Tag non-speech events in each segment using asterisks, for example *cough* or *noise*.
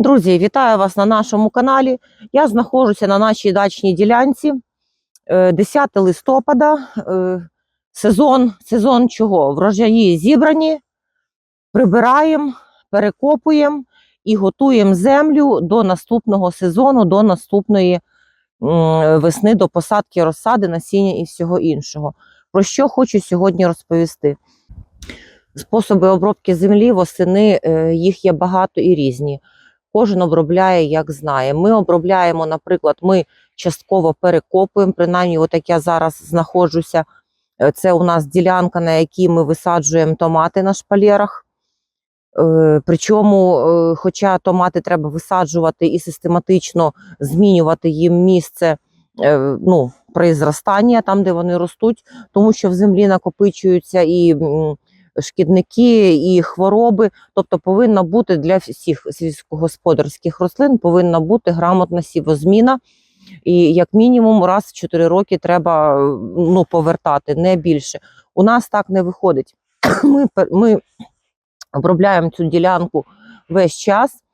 Друзі, вітаю вас на нашому каналі. Я знаходжуся на нашій дачній ділянці. Е, 10 листопада. е, Сезон, сезон чого? Врожаї зібрані, прибираємо, перекопуємо і готуємо землю до наступного сезону, до наступної весни, до посадки розсади, насіння і всього іншого. Про що хочу сьогодні розповісти. Способи обробки землі восени е, їх є багато і різні. Кожен обробляє, як знає. Ми обробляємо, наприклад, ми частково перекопуємо, принаймні, от як я зараз знаходжуся. е, Це у нас ділянка, на якій ми висаджуємо томати на шпалерах. Е, Причому, е, хоча томати треба висаджувати і систематично змінювати їм місце ну, при зростанні, там, де вони ростуть, тому що в землі накопичуються і шкідники, і хвороби. Тобто повинна бути для всіх сільськогосподарських рослин повинна бути грамотна сівозміна. І як мінімум раз в 4 роки треба ну, повертати, не більше. У нас так не виходить. *clears throat* Ми, ми обробляємо цю ділянку весь час.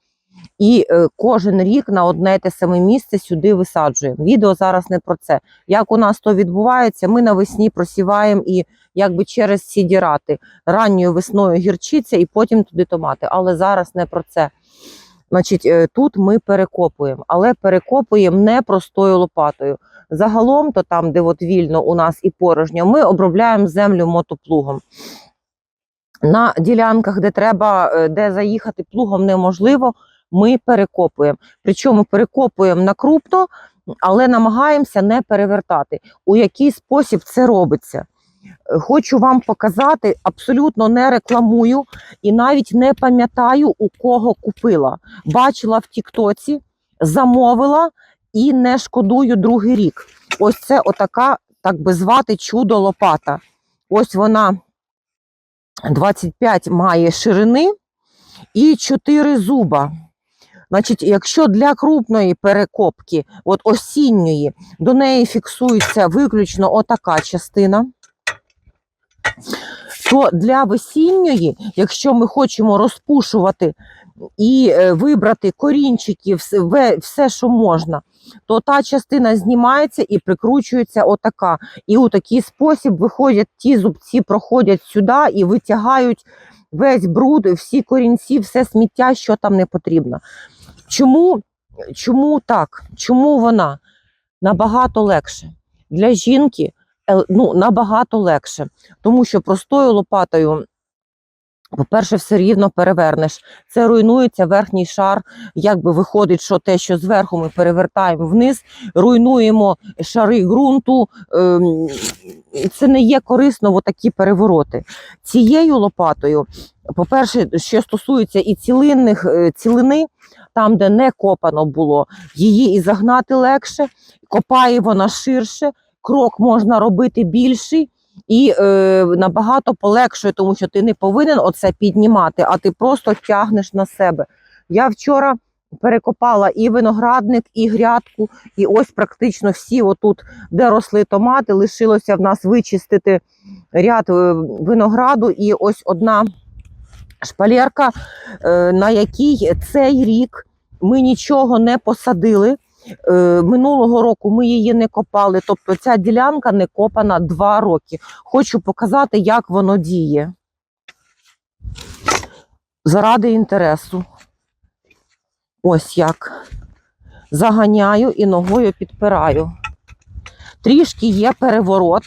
І е, кожен рік на одне те саме місце сюди висаджуємо. Відео зараз не про це. Як у нас то відбувається, ми навесні просіваємо і якби через сідірати ранньою весною гірчиця і потім туди томати. Але зараз не про це. Значить, е, тут ми перекопуємо, але перекопуємо не простою лопатою. Загалом, то там, де от вільно у нас і порожньо, ми обробляємо землю мотоплугом. На ділянках, де треба, е, де заїхати плугом неможливо, ми перекопуємо. Причому перекопуємо на крупно, але намагаємося не перевертати. У який спосіб це робиться? Хочу вам показати, абсолютно не рекламую і навіть не пам'ятаю, у кого купила. Бачила в Тіктоці, замовила і не шкодую другий рік. Ось це отака, так би звати, чудо лопата. Ось вона 25 має ширини і 4 зуба. Значить, якщо для крупної перекопки, от осінньої, до неї фіксується виключно отака частина, то для весінньої, якщо ми хочемо розпушувати і е, вибрати корінчики, все, що можна, то та частина знімається і прикручується отака. І у такий спосіб виходять ті зубці, проходять сюди і витягають весь бруд, всі корінці, все сміття, що там не потрібно. Чому, чому так? Чому вона набагато легше? Для жінки ну, набагато легше, тому що простою лопатою. По-перше, все рівно перевернеш. Це руйнується верхній шар. Якби виходить, що те, що зверху ми перевертаємо вниз, руйнуємо шари ґрунту. ем, Це не є корисно, такі перевороти. Цією лопатою, по-перше, що стосується і цілинних е, цілини, там, де не копано було, її і загнати легше, копає вона ширше, крок можна робити більший. І е, набагато полегшує, тому що ти не повинен оце піднімати, а ти просто тягнеш на себе. Я вчора перекопала і виноградник, і грядку, і ось практично всі, отут, де росли томати, лишилося в нас вичистити ряд е, винограду, і ось одна шпалерка, на якій цей рік ми нічого не посадили. Е, Минулого року ми її не копали, тобто ця ділянка не копана два роки. Хочу показати, як воно діє. Заради інтересу. Ось як. Заганяю і ногою підпираю. Трішки є переворот,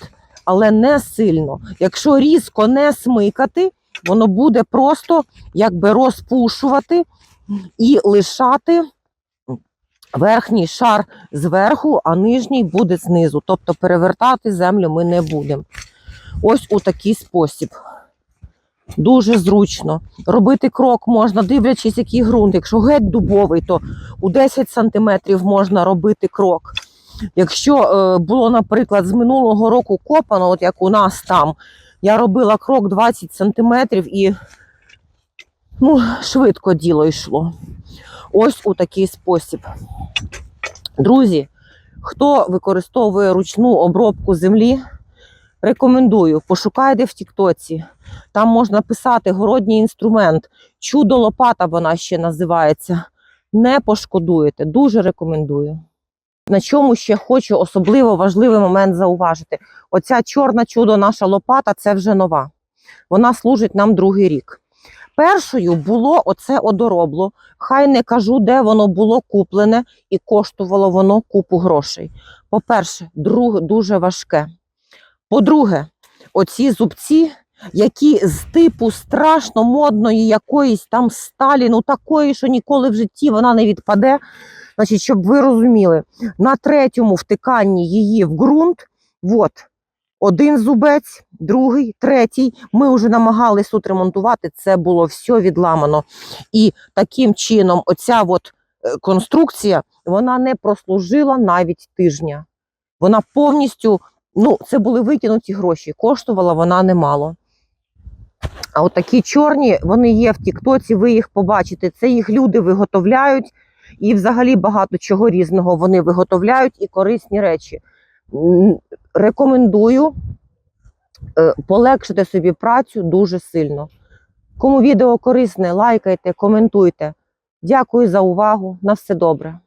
але не сильно. Якщо різко не смикати, воно буде просто якби розпушувати і лишати верхній шар зверху, а нижній буде знизу. Тобто перевертати землю ми не будемо. Ось у такий спосіб. Дуже зручно. Робити крок можна, дивлячись, який ґрунт. Якщо геть дубовий, то у 10 сантиметрів можна робити крок. Якщо е, було, наприклад, з минулого року копано, от як у нас там, я робила крок 20 сантиметрів і ну, швидко діло йшло. Ось у такий спосіб. Друзі, хто використовує ручну обробку землі, рекомендую, пошукайте в Тіктоці. Там можна писати городній інструмент. Чудо лопата вона ще називається. не пошкодуєте. Дуже рекомендую. На чому ще хочу особливо важливий момент зауважити: оця чорна чудо, наша лопата це вже нова. Вона служить нам другий рік. Першою було оце одоробло. Хай не кажу, де воно було куплене і коштувало воно купу грошей. По-перше, дуже важке. По-друге, оці зубці, які з типу страшно модної якоїсь там сталі, ну такої, що ніколи в житті вона не відпаде. Значить, щоб ви розуміли, на третьому втиканні її в ґрунт, от, один зубець, другий, третій. Ми вже намагались тут ремонтувати, це було все відламано. І таким чином, оця от е, конструкція, вона не прослужила навіть тижня. Вона повністю, ну, це були викинуті гроші, коштувала вона немало. А от такі чорні, вони є в Тіктоці, ви їх побачите. Це їх люди виготовляють, і взагалі багато чого різного вони виготовляють і корисні речі. Рекомендую е, полегшити собі працю дуже сильно. Кому відео корисне, лайкайте, коментуйте. Дякую за увагу. На все добре.